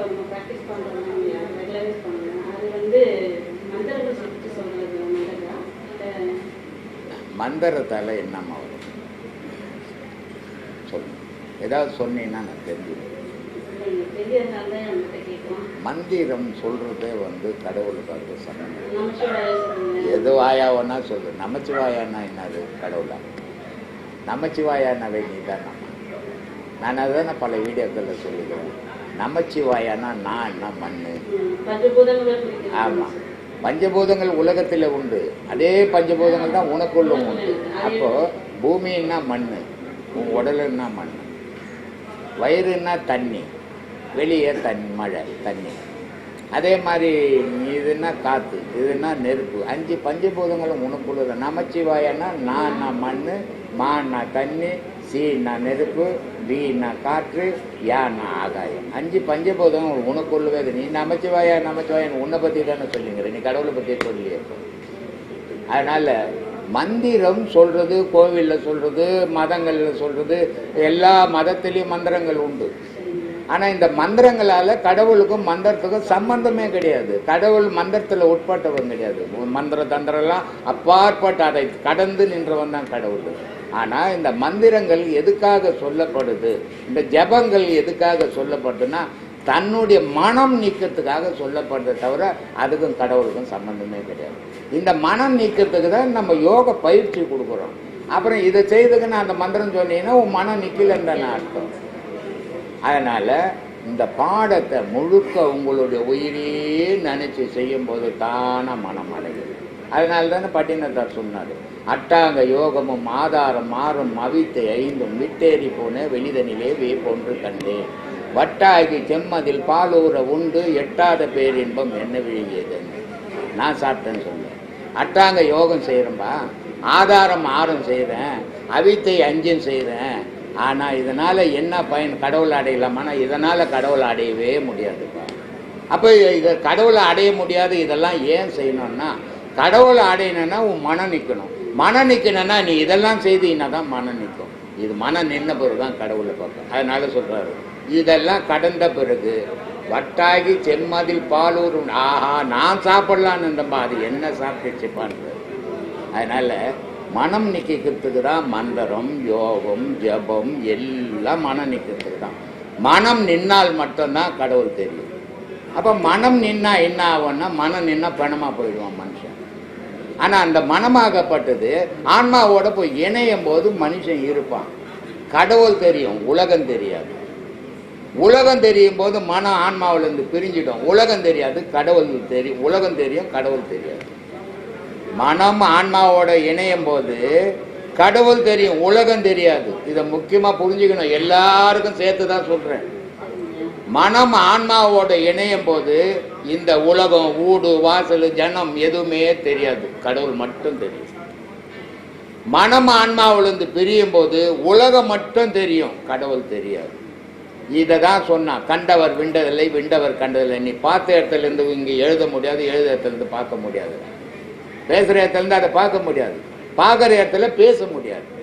இப்போ நம்ம ப்ராக்டிஸ் பண்ணுறோம் இல்லையா? ரெகுலரைஸ் பண்ணுறோம் அது வந்து மந்திரங்கள் சொல்லிட்டு சொல்கிறது இல்லை மந்திரத்தால் என்னம்மா வரும் சொல்லு ஏதாவது சொன்னீங்கன்னா நான் தெரிஞ்சுக்கிறேன் மந்திரம் சொல்கிறதே வந்து கடவுளுக்கு அது சொல்லுங்க. எது வாயாவன்னா சொல்லு. நமச்சிவாயான்னா என்னது கடவுளா? நமச்சிவாயானாவே நீ தான் நம்ம. நான் அதான பல வீடியோக்களில் சொல்லிக்கிறேன். நமச்சிவாயானா நான் என்ன மண்ணு? ம், பஞ்சபூதங்களை குறிக்கிறது ஆமாம் பஞ்சபூதங்கள் உலகத்தில் உண்டு. அதே பஞ்சபூதங்கள் தான் உனக்குள்ளும் உண்டு. அப்போ பூமின்னா மண் உன் உடலுன்னா மண் வயிறுன்னா தண்ணி? வெளியே தண்ணி மழை தண்ணி. அதே மாதிரி இதுன்னா காற்று இதுன்னா நெருப்பு? அஞ்சு பஞ்சபூதங்களும் உனக்குள்ளது நமச்சிவாயன்னா நான் மண் மான்னா தண்ணி? சீன்னா நெருப்பு? பீன்னா காற்று யானா ஆகாயம். அஞ்சு பஞ்சபூதங்கள் உனக்குள்ளவே இருக்கு. நீ நமச்சிவாயா நமச்சிவாயன் உன்னை பற்றி தானே சொல்லுங்கிற. நீ கடவுளை பற்றி சொல்லியே. அதனால் மந்திரம் சொல்கிறது கோவிலில் சொல்கிறது மதங்களில் சொல்கிறது எல்லா மதத்திலையும் மந்திரங்கள் உண்டு. ஆனால் இந்த மந்திரங்களால் கடவுளுக்கும் மந்திரத்துக்கும் சம்பந்தமே கிடையாது. கடவுள் மந்திரத்தில் உட்பட்டவன் கிடையாது. மந்திர தந்திரம்லாம் அப்பாற்பட்டு அதை கடந்து நின்றவன் தான் கடவுள். ஆனால் இந்த மந்திரங்கள் எதுக்காக சொல்லப்படுது? இந்த ஜபங்கள் எதுக்காக சொல்லப்படுதுன்னா தன்னுடைய மனம் நீக்கிறதுக்காக சொல்லப்படுறதை தவிர அதுக்கும் கடவுளுக்கும் சம்பந்தமே கிடையாது. இந்த மனம் நீக்கிறதுக்கு தான் நம்ம யோக பயிற்சி கொடுக்குறோம். அப்புறம் இதை செய்ததுக்கு அந்த மந்திரம் சொன்னீங்கன்னா உன் மனம் நிற்கலன்ற அர்த்தம். அதனால் இந்த பாடத்தை முழுக்க உங்களுடைய உயிரே நினச்சி செய்யும்போது தானாக மனம் அடைகிறது அதனால தானே பட்டினத்தார் சொன்னார். அட்டாங்க யோகமும் ஆதாரம் மாறும் அவித்தை ஐந்தும் விட்டேறி போன வெளிதனிலே வேப்பொன்று கண்டேன். வட்டாகி செம்மதில் பாலூர உண்டு எட்டாத பேரின்பம் என்ன விழுகியதுன்னு நான் சாப்பிட்டேன்னு சொன்னேன். அட்டாங்க யோகம் செய்கிறேன்பா ஆதாரம் ஆறும் செய்கிறேன் அவித்தை அஞ்சும் செய்கிறேன் ஆனால் இதனால் என்ன பயன்? கடவுள் அடையலாமான்னா இதனால் கடவுள் அடையவே முடியாதுப்பா. அப்போ இதை கடவுளை அடைய முடியாது இதெல்லாம் ஏன் செய்யணும்னா கடவுளை அடையணும்னா உன் மனம் நிற்கணும் மனம் நிற்கணும்னா நீ இதெல்லாம் செய்தீங்கன்னா தான் மனம் நிற்கும் இது மனம் நின்ன பிறகு தான் கடவுளை பார்க்கும். அதனால சொல்கிறாரு இதெல்லாம் கடந்த பிறகு வட்டாகி செம்மதில் பாலூர் ஆஹா நான் சாப்பிடலான்னு இருந்தப்பா அது என்ன சாப்பிட்டுச்சுப்பான்றது அதனால் மனம் நிற்கிறதுக்கு தான் மந்திரம் யோகம் ஜபம் எல்லாம் மனம் நிற்கிறதுக்கு தான். மனம் நின்னால் மட்டும்தான் கடவுள் தெரியும். அப்போ மனம் நின்னா என்ன ஆகும்னா மனம் நின்னா பணமாக போயிடுவான் மனம். ஆனால் அந்த மனமாகப்பட்டது ஆன்மாவோட போய் இணையும் போது மனுஷன் இருப்பான். கடவுள் தெரியும் உலகம் தெரியாது. உலகம் தெரியும் போது மனம் ஆன்மாவிலேருந்து பிரிஞ்சிடும். உலகம் தெரியாது கடவுள் தெரியும் உலகம் தெரியும் கடவுள் தெரியாது. மனம் ஆன்மாவோட இணையும் போது கடவுள் தெரியும் உலகம் தெரியாது. இதை முக்கியமாக புரிஞ்சுக்கணும். எல்லாருக்கும் சேர்த்து தான் சொல்கிறேன் மனம் ஆன்மாவோட இணையும் போது இந்த உலகம் ஊடு வாசல் ஜனம் எதுவுமே தெரியாது. கடவுள் மட்டும் தெரியும். மனம் ஆன்மாவிலிருந்து பிரியும் போது உலகம் மட்டும் தெரியும். கடவுள் தெரியாது. இதை தான் சொன்னான் கண்டவர் விண்டதில்லை விண்டவர் கண்டதில்லை. நீ பார்த்த இடத்துல இருந்து இங்கே எழுத முடியாது எழுத இடத்துல இருந்து பார்க்க முடியாது. பேசுகிற இடத்துல இருந்து அதை பார்க்க முடியாது. பார்க்குற இடத்துல பேச முடியாது.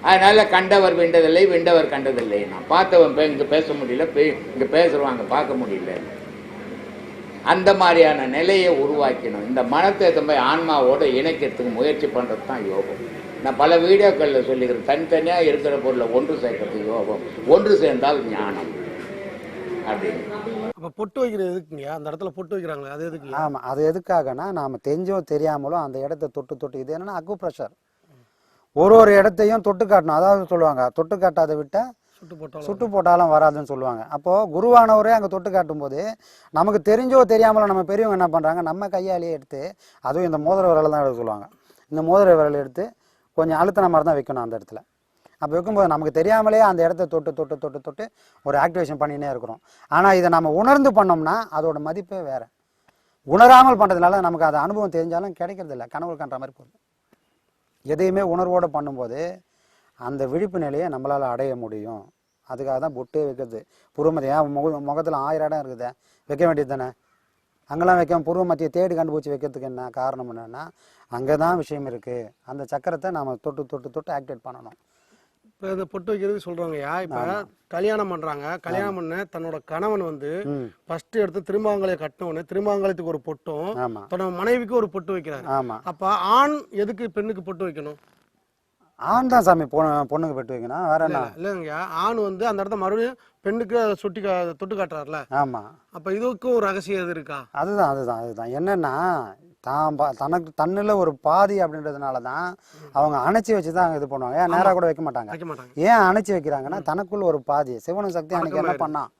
அதனால கண்டவர் விண்டதில்லை விண்டவர் கண்டதில்லை. நான் பார்த்தவன் பே- இங்க பேச முடியல பே இங்கே பேசுகிறவாங்க பார்க்க முடியல. அந்த மாதிரியான நிலையை உருவாக்கணும் இந்த மனத்தை போய் ஆன்மாவோட இணைக்கிறதுக்கு முயற்சி பண்ணுறது தான் யோகம். நான் பல வீடியோக்களில் சொல்லிக்கிறேன். தனித்தனியாக இருக்கிற பொருளை ஒன்று சேர்க்கறது யோகம். ஒன்று சேர்ந்தால் ஞானம். அப்படின்னு. அப்ப பொட்டு வைக்கிறது எதுக்குங்கய்யா அந்த இடத்துல பொட்டு வைக்கிறாங்களே அது எதுக்கு ஆமாம் அது எதுக்காகனா நாம் தெரிஞ்சோ தெரியாமலோ அந்த இடத்த தொட்டு தொட்டு இது என்னன்னா அக்கு ப்ரெஷர் ஒரு ஒரு இடத்தையும் தொட்டு காட்டணும். அதாவது சொல்லுவாங்க தொட்டு காட்டாத விட்டால் சுட்டு போட்டாலும் சுட்டு போட்டாலும் வராதுன்னு சொல்லுவாங்க. அப்போது குருவானவரே அங்கே தொட்டு காட்டும்போது நமக்கு தெரிஞ்சோ தெரியாமலோ நம்ம பெரியவங்க என்ன பண்ணுறாங்க நம்ம கையாலேயே எடுத்து அதுவும் இந்த மோதிர விரலை தான் எடுக்க சொல்லுவாங்க. இந்த மோதிர விரல் எடுத்து கொஞ்சம் அழுத்தின மாதிரி தான் வைக்கணும் அந்த இடத்துல. அப்போ வைக்கும்போது நமக்கு தெரியாமலே அந்த இடத்த தொட்டு தொட்டு தொட்டு தொட்டு ஒரு ஆக்டிவேஷன் பண்ணினே இருக்கிறோம். ஆனால் இதை நம்ம உணர்ந்து பண்ணோம்னா அதோட மதிப்பே வேற. உணராமல் பண்ணுறதுனால நமக்கு அது அனுபவம் தெரிஞ்சாலும் கிடைக்கிறது இல்லை கனவு காண்ற மாதிரி போகுது எதையுமே உணர்வோடு பண்ணும்போது அந்த விழிப்பு நிலையை நம்மளால் அடைய முடியும். அதுக்காக தான் பொட்டே வைக்கிறது. புருவமதி ஏன் முக முகத்தில் ஆயிரம் இடம் இருக்குது? வைக்க வேண்டியது தானே? அங்கெல்லாம் வைக்காம புருவ மத்தியை தேடி கண்டுபிடிச்சி வைக்கிறதுக்கு என்ன காரணம் என்னன்னா அங்கே தான் விஷயம் இருக்குது அந்த சக்கரத்தை நாம தொட்டு தொட்டு தொட்டு ஆக்டிவேட் பண்ணணும். இப்போ இந்த பொட்டு வைக்கிறது சொல்றாங்கய்யா இப்போ கல்யாணம் பண்றாங்க. கல்யாணம் பண்ண தன்னோட கணவன் வந்து ஃபர்ஸ்ட் எடுத்து திருமாங்கலையை கட்டினவொடனே திருமாங்கலத்துக்கு ஒரு பொட்டும் தன்னோட மனைவிக்கு ஒரு பொட்டு வைக்கிறாரு. அப்ப ஆண் எதுக்கு பெண்ணுக்கு பொட்டு வைக்கணும்? ஆண் தான் சாமி பொண்ணு பொண்ணுக்கு பெட்டு வைக்கணும். வேற என்ன? இல்லைங்கய்யா ஆண் வந்து அந்த இடத்த மறுபடியும் பெண்ணுக்கு சுட்டி கா தொட்டு காட்டுறாருல? ஆமாம் அப்ப இதுக்கும் ஒரு ரகசியம் எது இருக்கா? அதுதான் அதுதான் அதுதான். என்னன்னா தான் பா- தனக்கு தன்னில் ஒரு பாதி அப்படின்றதுனால தான் அவங்க அணைச்சி வச்சு தான் இது பண்ணுவாங்க. ஏன் நேராக கூட வைக்க மாட்டாங்க. ஏன் அணைச்சி வைக்கிறாங்கன்னா தனக்குள்ள ஒரு பாதி சிவனும் சக்தி அன்னைக்கு என்ன பண்ணான்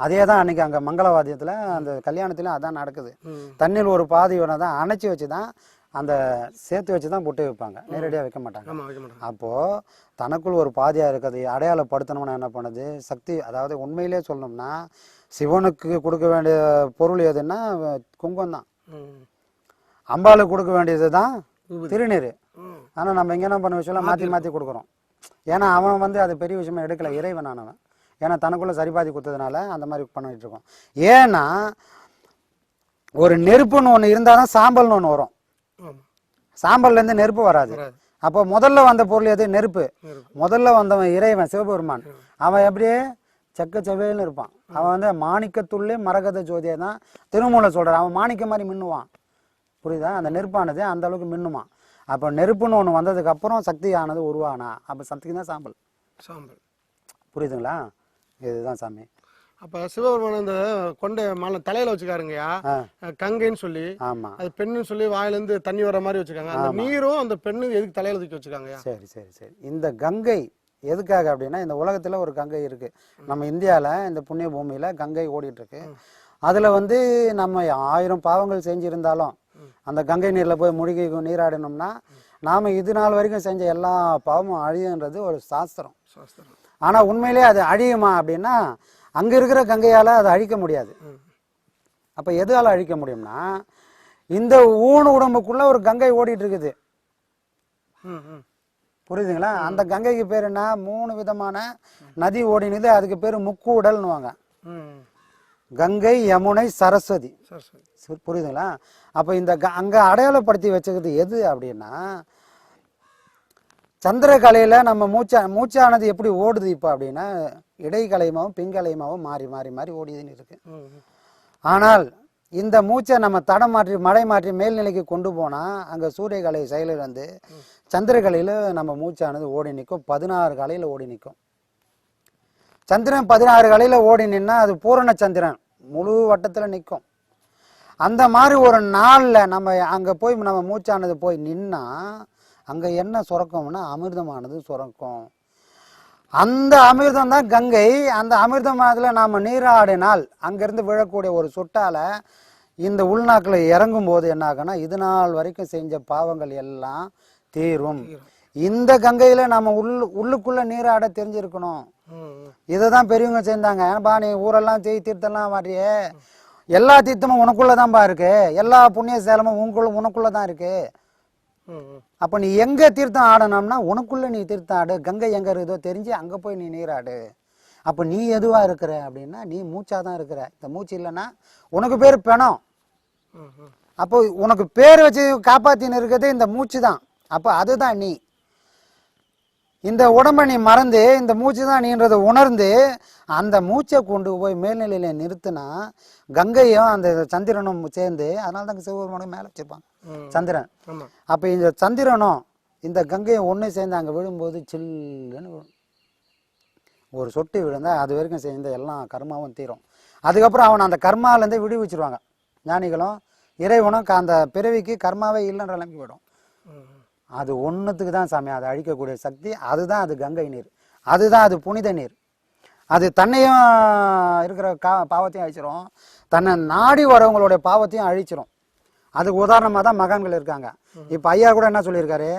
அதே தான் அன்னைக்கு அங்கே மங்களவாத்தியத்தில் அந்த கல்யாணத்துலையும் அதான் நடக்குது. தண்ணியில் ஒரு பாதி ஒன்று தான் அணைச்சி வச்சு தான் அந்த சேர்த்து வச்சு தான் பொட்டு வைப்பாங்க. நேரடியாக வைக்க மாட்டாங்க. ஆமா வைக்க மாட்டாங்க. அப்போது தனக்குள் ஒரு பாதியாக இருக்கிறது அடையாளப்படுத்தணும்னா என்ன பண்ணுது? சக்தி அதாவது உண்மையிலே சொல்லணும்னா சிவனுக்கு கொடுக்க வேண்டிய பொருள் எதுன்னா குங்குமம் தான். அம்பாளுக்கு கொடுக்க வேண்டியது தான். திருநீர். ஆனால் நம்ம இங்கே என்ன பண்ண விஷயம் மாற்றி மாற்றி கொடுக்குறோம். ஏன்னா அவன் வந்து அது பெரிய விஷயமா எடுக்கல. இறைவன் ஆனவன். ஏன்னா தனக்குள்ள சரிபாதி கொடுத்ததுனால அந்த மாதிரி பண்ணிட்டு இருக்கோம். ஏன்னா ஒரு நெருப்புன்னு ஒன்று இருந்தால் தான் சாம்பல்னு ஒன்று வரும். சாம்பல்லேருந்து நெருப்பு வராது. அப்போ முதல்ல வந்த பொருள் எது? நெருப்பு. முதல்ல வந்தவன் இறைவன் சிவபெருமான். அவன் எப்படியே செக்க செவ்வேல்னு இருப்பான். அவன் வந்து மாணிக்கத்துள்ளே மரகத ஜோதியை தான் திருமூல சொல்றான். அவன் மாணிக்க மாதிரி மின்னுவான். புரியுதா? அந்த நெருப்பானது அந்த அளவுக்கு மின்னுமா அப்போ நெருப்புன்னு ஒன்று வந்ததுக்கு அப்புறம் சக்தியானது உருவானா? அப்போ சக்திக்கு தான் சாம்பல். சாம்பல். புரியுதுங்களா? இதுதான் சாமி. அப்ப சிவபெருமான் இந்த கொண்ட மலை தலையில அஹ் கங்கைன்னு சொல்லி. அது பெண்ணுன்னு சொல்லி வாயில இருந்து தண்ணி வர மாதிரி வச்சுக்காங்க. அந்த நீரும் அந்த பெண்ணு எதுக்கு தலையில தூக்கி வச்சுக்காங்கய்யா சரி சரி சரி. இந்த கங்கை எதுக்காக அப்படின்னா இந்த உலகத்தில் ஒரு கங்கை இருக்கு. நம்ம இந்தியாவில் இந்த புண்ணிய பூமியில் கங்கை ஓடிட்டு இருக்கு அதில் வந்து நம்ம ஆயிரம் பாவங்கள் செஞ்சிருந்தாலும் அந்த கங்கை நீரில் போய் முழுகி நீராடினோம்னா நாம் இது நாள் வரைக்கும் செஞ்ச எல்லா பாவமும் அழியுன்றது ஒரு சாஸ்திரம். சாஸ்திரம். ஆனால் உண்மையிலே அது அழியுமா அப்படின்னா அங்கே இருக்கிற கங்கையால் அதை அழிக்க முடியாது. அப்போ எதால் அழிக்க முடியும்னா இந்த ஊன் உடம்புக்குள்ள ஒரு கங்கை ஓடிட்டு இருக்குது. புரியுதுங்களா? அந்த கங்கைக்கு பேர் என்ன? மூணு விதமான நதி ஓடினது. அதுக்கு பேர் முக்கூடல்னுவாங்க. ம் கங்கை யமுனை சரஸ்வதி. சரி சரி சரி, புரியுதுங்களா? அப்போ இந்த அங்கே அடையாளப்படுத்தி வச்சுக்கிறது எது அப்படின்னா சந்திரகலையில் நம்ம மூச்சா மூச்சானது எப்படி ஓடுது இப்போ அப்படின்னா இடைக்கலைமாவும் பிங்கலைமாவும் மாறி மாறி மாறி ஓடிதுன்னு இருக்கு. ஆனால் இந்த மூச்சை நம்ம தடம் மாற்றி மடை மாற்றி மேல்நிலைக்கு கொண்டு போனால் அங்கே சூரியகலை செயலில் வந்து சந்திரகலையில் நம்ம மூச்சானது ஓடி நிற்கும். பதினாறு கலையில் ஓடி நிற்கும். சந்திரன் பதினாறு கலையில் ஓடி நின்னா அது பூரண சந்திரன். முழு வட்டத்தில் நிற்கும். அந்த மாதிரி ஒரு நாளில் நம்ம அங்கே போய் நம்ம மூச்சானது போய் நின்னா அங்கே என்ன சுரக்கும்னா அமிர்தமானது சுரக்கும். அந்த அமிர்தம் தான் கங்கை. அந்த அமிர்தமானதுல நாம நீராடினால் அங்கிருந்து விழக்கூடிய ஒரு சொட்டால இந்த உள்நாக்கில் இறங்கும் போது என்ன இது நாள் வரைக்கும் செஞ்ச பாவங்கள் எல்லாம் தீரும். இந்த கங்கையில நம்ம உள் உள்ளுக்குள்ள நீராட தெரிஞ்சிருக்கணும். இதை தான் பெரியவங்க செஞ்சாங்க ஏன்பா நீ ஊரெல்லாம் செய் தீர்த்தம்லாம் மாட்டியே எல்லா தீர்த்தமும் உனக்குள்ள தான்ப்பா இருக்கு. எல்லா புண்ணிய சேலமும் உனக்குள்ள உனக்குள்ள தான் இருக்கு. ம் ம். அப்போ நீ எங்கே தீர்த்தம் ஆடணும்னா உனக்குள்ள நீ தீர்த்தம் ஆடு. கங்கை எங்கே இருக்குதோ தெரிஞ்சு அங்கே போய் நீ நீராடு அப்போ நீ எதுவாக இருக்கிற அப்படின்னா நீ மூச்சாக தான் இருக்கிற. இந்த மூச்சு இல்லைன்னா உனக்கு பேர் பிணம். அப்போ உனக்கு பேர் வச்சு காப்பாற்றின்னு இருக்கிறது இந்த மூச்சு தான் அப்போ அதுதான் நீ. இந்த உடம்பை நீ மறந்து இந்த மூச்சு தான் நீன்றதை உணர்ந்து அந்த மூச்சை கொண்டு போய் மேல்நிலையில நிறுத்தினா கங்கையும் அந்த சந்திரனும் சேர்ந்து அதனால தான் சிவபெருமானும் மேலே வச்சிருப்பாங்க. சந்திரன். அப்போ இந்த சந்திரனும் இந்த கங்கையும் ஒன்று சேர்ந்து அங்கே விழும்போது சில்லுன்னு ஒரு சொட்டு விழுந்தா அது வரைக்கும் சேர்ந்த எல்லா கர்மாவும் தீரும். அதுக்கப்புறம் அவனை அந்த கர்மாலேருந்தே விடுவிச்சிருவாங்க. ஞானிகளும் இறைவனும் அந்த பிறவிக்கு கர்மாவே இல்லைன்ற நிலைமைக்கு போயிடும். ம் ம். அது ஒன்றுத்துக்கு தான் சாமி அதை அழிக்கக்கூடிய சக்தி அதுதான் அது கங்கை நீர். அதுதான் அது புனித நீர். அது தன்னையும் இருக்கிற கா பாவத்தையும் அழிச்சிரும். தன்னை நாடி வரவங்களுடைய பாவத்தையும் அழிச்சிரும். அதுக்கு உதாரணமாக தான் மகான்கள் இருக்காங்க. இப்போ ஐயா கூட என்ன சொல்லியிருக்காரு?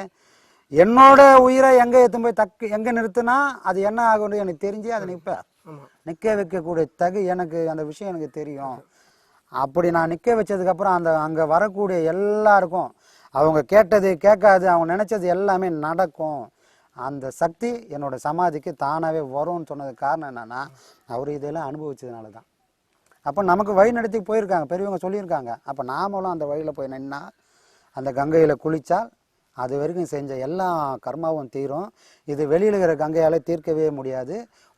என்னோட உயிரை எங்க எடுத்து போய் தக்கு எங்க நிறுத்தினா அது என்ன ஆகும்னு எனக்கு தெரிஞ்சு அதை நிற்பேன் நிற்க வைக்கக்கூடிய தகு எனக்கு அந்த விஷயம் எனக்கு தெரியும். அப்படி நான் நிற்க வச்சதுக்கப்புறம் அந்த அங்கே வரக்கூடிய எல்லாருக்கும் அவங்க கேட்டது கேட்காது அவங்க நினச்சது எல்லாமே நடக்கும். அந்த சக்தி என்னோட சமாதிக்கு தானாகவே வரும்னு சொன்னதுக்கு காரணம் என்னன்னா அவர் இதெல்லாம் அனுபவிச்சதுனால தான் அப்போ நமக்கு வழி நடத்தி போயிருக்காங்க பெரியவங்க சொல்லியிருக்காங்க. அப்போ நாமளும் அந்த வழியில் போய் நின்னா அந்த கங்கையில் குளித்தால் அது வரைக்கும் செஞ்ச எல்லா கர்மாவும் தீரும். இது வெளியில் இருக்கிற கங்கையால் தீர்க்கவே முடியாது.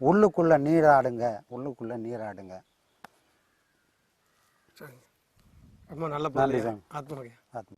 உள்ளுக்குள்ளே நீராடுங்க உள்ளுக்குள்ளே நீராடுங்க. ரொம்ப நல்ல நன்றி. ஆத்மகை ஆத்மா.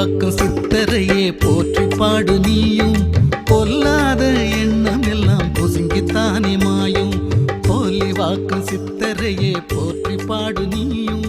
காக்கும் சித்தரையே போற்றி பாடு நீயும். பொல்லாத எண்ணம் எல்லாம் பொசுங்கித்தானே மாயும். போலி வாக்கும் சித்தரையே போற்றி பாடு நீயும்.